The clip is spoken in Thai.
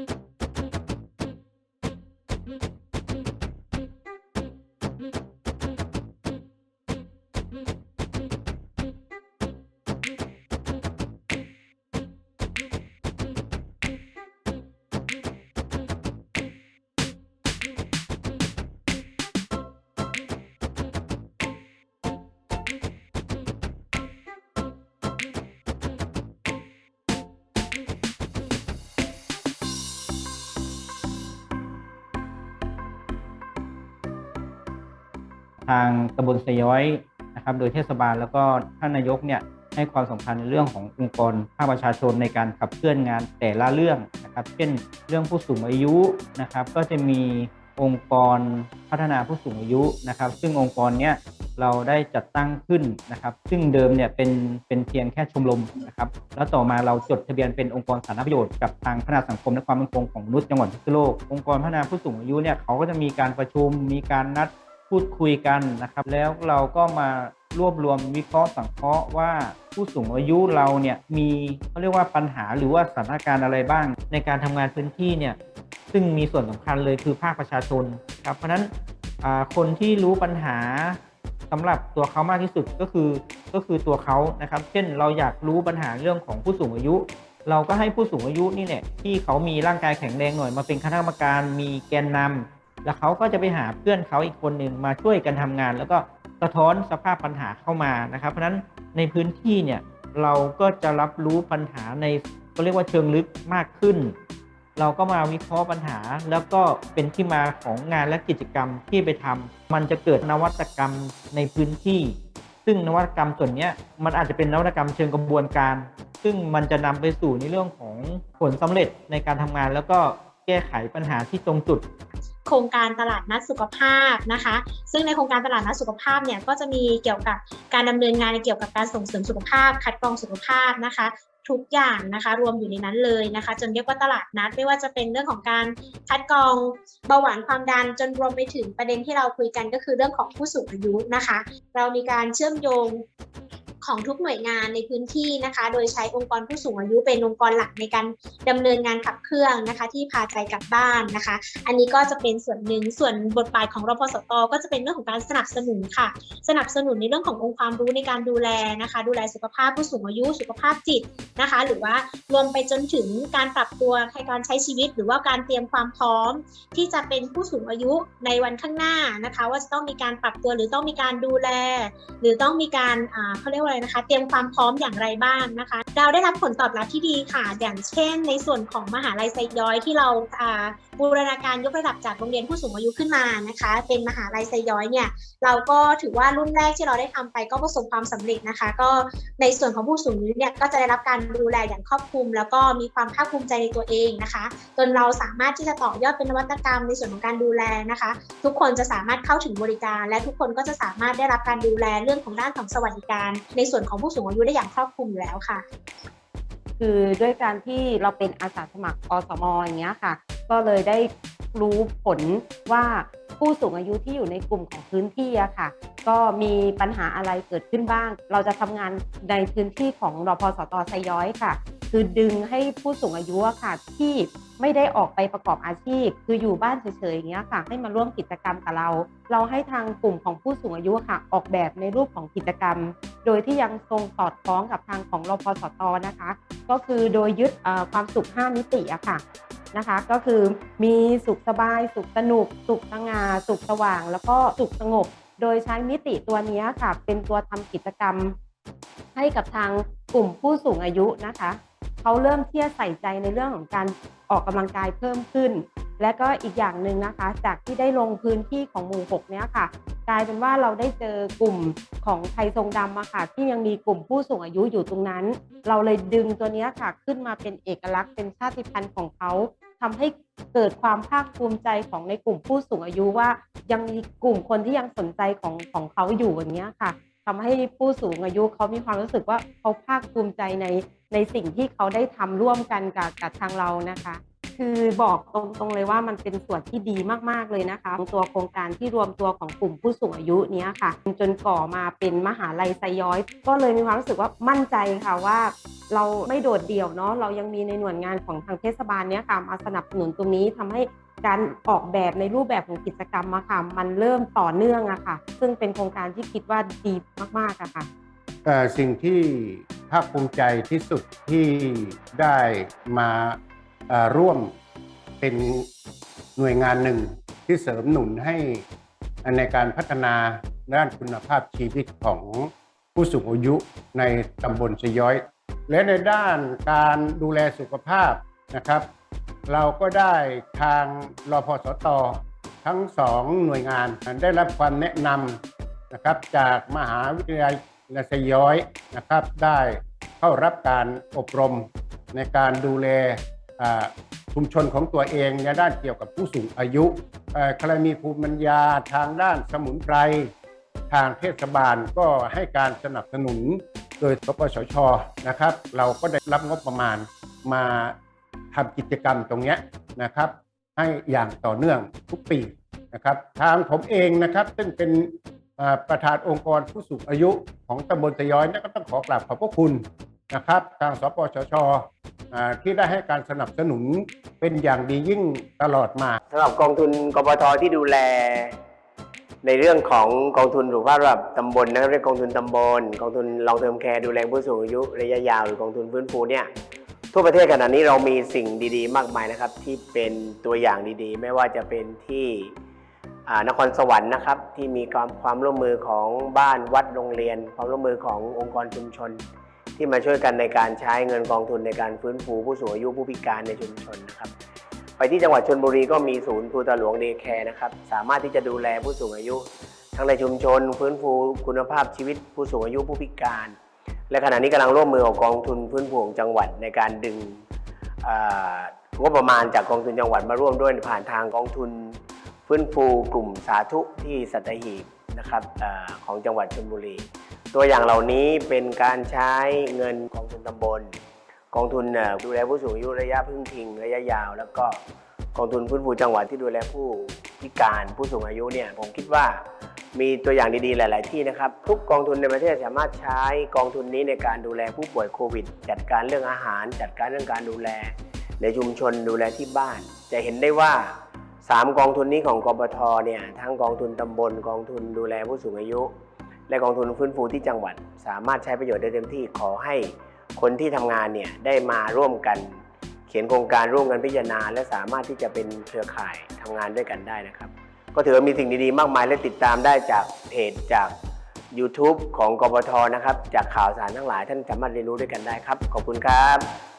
Mm-hmm. ทางตำบลสย้อยนะครับ โดยเทศบาลแล้วก็ท่านนายกเนี่ยให้ความสำคัญในเรื่องขององค์กรภาคประชาชนในการขับเคลื่อนงานแต่ละเรื่องนะครับ เช่น เรื่องผู้สูงอายุนะครับ ก็จะมีองค์กรพัฒนาผู้สูงอายุนะครับ ซึ่งองค์กรเนี้ยเราได้จัดตั้งขึ้นนะครับ ซึ่งเดิมเนี่ยเป็นเป็นเพียงแค่ชมรมนะครับ แล้วต่อมาเราจดทะเบียนเป็นองค์กรสาธารณประโยชน์กับทางพัฒนาสังคมและความมั่นคงของมนุษย์จังหวัดพิษณุโลกองค์กรพัฒนาผู้สูงอายุเนี่ยเขาก็จะมีการประชุมมีการนัด พูดคุยกันนะครับ แล้วเราก็มารวบรวมวิเคราะห์สังเคราะห์ว่าผู้สูงอายุเราเนี่ยมีเขาเรียกว่าปัญหาหรือว่าสถานการณ์อะไรบ้าง ในการทำงานพื้นที่เนี่ยซึ่งมีส่วนสำคัญเลยคือภาคประชาชนครับเพราะฉะนั้นคนที่รู้ปัญหาสำหรับตัวเขามากที่สุดก็คือก็คือตัวเขานะครับ เช่นเราอยากรู้ปัญหาเรื่องของผู้สูงอายุ เราก็ให้ผู้สูงอายุนี่แหละที่เขามีร่างกายแข็งแรงหน่อยมาเป็นคณะกรรมการมีแกนนำ แล้วเขาก็จะไปหาเพื่อนเขาอีกคนหนึ่งมาช่วยกันทำงาน แล้วก็สะท้อนสภาพปัญหาเข้ามานะครับ เพราะฉะนั้นในพื้นที่เนี่ยเราก็จะรับรู้ปัญหาในก็เรียกว่าเชิงลึกมากขึ้น เราก็มาวิเคราะห์ปัญหา แล้วก็เป็นที่มาของงานและกิจกรรมที่ไปทำมันจะเกิดนวัตกรรมในพื้นที่ ซึ่งนวัตกรรมส่วนนี้มันอาจจะเป็นนวัตกรรมเชิงกระบวนการ ซึ่งมันจะนำไปสู่ในเรื่องของผลสำเร็จในการทำงาน แล้วก็แก้ไขปัญหาที่ตรงจุด โครงการตลาดนัดสุขภาพนะคะ ซึ่งในโครงการตลาดนัดสุขภาพเนี่ยก็จะมีเกี่ยวกับการดำเนินงานเกี่ยวกับการส่งเสริมสุขภาพ คัดกรองสุขภาพนะคะทุกอย่างนะคะรวมอยู่ในนั้นเลยนะคะ จนเรียกว่าตลาดนัดไม่ว่าจะเป็นเรื่องของการคัดกรองเบาหวานความดันจนรวมไปถึงประเด็นที่เราคุยกันก็คือเรื่องของผู้สูงอายุนะคะ เรามีการเชื่อมโยง ของทุกหน่วยงานในพื้นที่นะคะ โดยใช้องค์กรผู้สูงอายุเป็นองค์กรหลักในการดำเนินงานขับเคลื่อนนะคะ ที่พาใจกลับบ้านนะคะ อันนี้ก็จะเป็นส่วนหนึ่งส่วนบทบาทของรพสตก็จะเป็นเรื่องของการสนับสนุนค่ะ สนับสนุนในเรื่องขององค์ความรู้ในการดูแลนะคะ ดูแลสุขภาพผู้สูงอายุสุขภาพจิตนะคะ หรือว่ารวมไปจนถึงการปรับตัวในการใช้ชีวิต หรือว่าการเตรียมความพร้อม ที่จะเป็นผู้สูงอายุในวันข้างหน้านะคะ ว่าจะต้องมีการปรับตัวหรือต้องมีการดูแล หรือต้องมีการเขาเรียกว่าอะไรนะคะ เตรียมความพร้อมอย่างไรบ้างนะคะ เราได้รับผลตอบรับที่ดีค่ะ อย่างเช่น ในส่วนของมหาลัยไซย้อยที่เราบูรณาการยกระดับจากโรงเรียนผู้สูงอายุขึ้นมานะคะ เป็นมหาลัยไซย้อยเนี่ยเราก็ถือว่ารุ่นแรกที่เราได้ทำไปก็ประสบความสำเร็จนะคะ ก็ในส่วนของผู้สูงอายุเนี่ยก็จะได้รับการดูแลอย่างครอบคลุม แล้วก็มีความภาคภูมิใจในตัวเองนะคะ จนเราสามารถที่จะต่อยอดเป็นนวัตกรรมในส่วนของการดูแลนะคะ ทุกคนจะสามารถเข้าถึงบริการ และทุกคนก็จะสามารถได้รับการดูแลเรื่องของด้านของสวัสดิการในส่วนของผู้สูงอายุได้อย่างครอบคลุมอยู่แล้วค่ะ คือด้วยการที่เราเป็นอาสาสมัครอสมอย่างเงี้ยค่ะ ก็เลยได้รู้ผลว่าผู้สูงอายุที่อยู่ในกลุ่มของพื้นที่อะค่ะ ก็มีปัญหาอะไรเกิดขึ้นบ้าง เราจะทำงานในพื้นที่ของรพสตไซย้อยค่ะ คือดึงให้ผู้สูงอายุอะค่ะ ที่ไม่ได้ออกไปประกอบอาชีพ คืออยู่บ้านเฉยๆอย่างเงี้ยค่ะให้มาร่วมกิจกรรมกับเรา เราให้ทางกลุ่มของผู้สูงอายุค่ะ ออกแบบในรูปของกิจกรรม โดยที่ยังทรงสอดคล้องกับทางของรพสตนะคะ ก็คือโดยยึดความสุข 5 มิติอะค่ะนะคะ ก็คือมีสุขสบาย สุขสนุก สุขสง่าสุขสว่าง แล้วก็สุขสงบ โดยใช้มิติตัวนี้ค่ะ เป็นตัวทำกิจกรรม ให้กับทางกลุ่มผู้สูงอายุนะคะเขาเริ่มที่จะใส่ใจในเรื่องของการออกกำลังกายเพิ่มขึ้น และก็อีกอย่างหนึ่งนะคะ จากที่ได้ลงพื้นที่ของหมู่หกเนี้ยค่ะ กลายเป็นว่าเราได้เจอกลุ่มของไทยทรงดำอะค่ะ ที่ยังมีกลุ่มผู้สูงอายุอยู่ตรงนั้น เราเลยดึงตัวเนี้ยค่ะขึ้นมาเป็นเอกลักษณ์เป็นชาติพันธุ์ของเขาทำให้เกิดความภาคภูมิใจของในกลุ่มผู้สูงอายุว่า ยังมีกลุ่มคนที่ยังสนใจของของเขาอยู่อย่างเงี้ยค่ะทำให้ผู้สูงอายุเขามีความรู้สึกว่าเขาภาคภูมิใจในในสิ่งที่เขาได้ทำร่วมกันกับกับทางเรานะคะ คือบอกตรงๆเลยว่ามันเป็นส่วนที่ดีมากๆเลยนะคะตัวโครงการที่รวมตัวของกลุ่มผู้สูงอายุเนี้ยค่ะ จนก่อมาเป็นมหาลัยไซย้อย ก็เลยมีความรู้สึกว่ามั่นใจค่ะว่า เราไม่โดดเดี่ยวเนาะเรายังมีในหน่วยงานของทางเทศบาลเนี้ยค่ะมาสนับสนุนตรงนี้ทำให้การออกแบบในรูปแบบของกิจกรรมอะค่ะ มันเริ่มต่อเนื่องอะค่ะ ซึ่งเป็นโครงการที่คิดว่าดีมากๆอะค่ะสิ่งที่ภาคภูมิใจที่สุดที่ได้มา ร่วมเป็นหน่วยงานหนึ่งที่เสริมหนุนให้ในการพัฒนาด้านคุณภาพชีวิตของผู้สูงอายุในตำบลสย้อย และในด้านการดูแลสุขภาพนะครับ เราก็ได้ทางรพสตทั้งสองหน่วยงานได้รับความแนะนำนะครับจากมหาวิทยาลัยนาสย้อยนะครับ ได้เข้ารับการอบรมในการดูแล ชุมชนของตัวเองในด้านเกี่ยวกับผู้สูงอายุใครมีภูมิปัญญาทางด้านสมุนไพรทางเทศบาลก็ให้การสนับสนุนโดยสปสชนะครับ เราก็ได้รับงบประมาณมาทำกิจกรรมตรงนี้นะครับ ให้อย่างต่อเนื่องทุกปีนะครับ ทางผมเองนะครับ ซึ่งเป็นประธานองค์กรผู้สูงอายุของตำบลตะย้อยนี่ก็ต้องขอกราบขอบพระคุณนะครับ ทางสปสช ที่ได้ให้การสนับสนุนเป็นอย่างดียิ่งตลอดมาสำหรับกองทุนกปทที่ดูแล ในเรื่องของกองทุนสุขภาพระดับตำบลนะครับเรียกกองทุนตำบล กองทุนลองเทอมแคร์ดูแลผู้สูงอายุระยะยาวหรือกองทุนฟื้นฟูเนี่ยทั่วประเทศขณะนี้เรามีสิ่งดีๆ มากมายนะครับ ที่เป็นตัวอย่างดีๆ ไม่ว่าจะเป็นที่นครสวรรค์นะครับ ที่มีความความร่วมมือของบ้านวัดโรงเรียน ความร่วมมือขององค์กรชุมชน ที่มาช่วยกันในการใช้เงินกองทุนในการฟื้นฟูผู้สูงอายุผู้พิการในชุมชนนะครับไปที่จังหวัดชนบุรีก็มีศูนย์ภูตาหลวงเดย์แคร์นะครับสามารถที่จะดูแลผู้สูงอายุ ทั้งในชุมชน ฟื้นฟูคุณภาพชีวิตผู้สูงอายุผู้พิการ และขณะนี้กำลังร่วมมือกับกองทุนฟื้นฟูของจังหวัดในการดึงงบประมาณจากกองทุนจังหวัดมาร่วมด้วยผ่านทางกองทุนฟื้นฟูกลุ่มสาธุที่สัตหีบนะครับอของจังหวัดชลบุรี ตัวอย่างเหล่านี้เป็นการใช้เงินกองทุนตำบล กองทุนดูแลผู้สูงอายุระยะพึ่งพิงระยะยาว แล้วก็กองทุนฟื้นฟูจังหวัดที่ดูแลผู้พิการผู้สูงอายุเนี่ยผมคิดว่ามีตัวอย่างดีๆ หลาย ๆ ที่นะครับ ทุกกองทุนในประเทศสามารถใช้กองทุนนี้ในการดูแลผู้ป่วยโควิด จัดการเรื่องอาหาร จัดการเรื่องการดูแล ในชุมชนดูแลที่บ้าน จะเห็นได้ว่า 3 กองทุนนี้ของกบทเนี่ยทั้งกองทุนตำบล กองทุนดูแลผู้สูงอายุ และกองทุนฟื้นฟูที่จังหวัด สามารถใช้ประโยชน์ได้เต็มที่ขอให้คนที่ทำงานเนี่ยได้มาร่วมกัน เขียนโครงการร่วมกันพิจารณา และสามารถที่จะเป็นเครือข่ายทำงานด้วยกันได้นะครับ ก็ถือว่ามีสิ่งดีๆมากมายและติดตามได้จากเพจจาก YouTube ของกบทนะครับ จากข่าวสารทั้งหลายท่านสามารถเรียนรู้ด้วยกันได้ครับ ขอบคุณครับ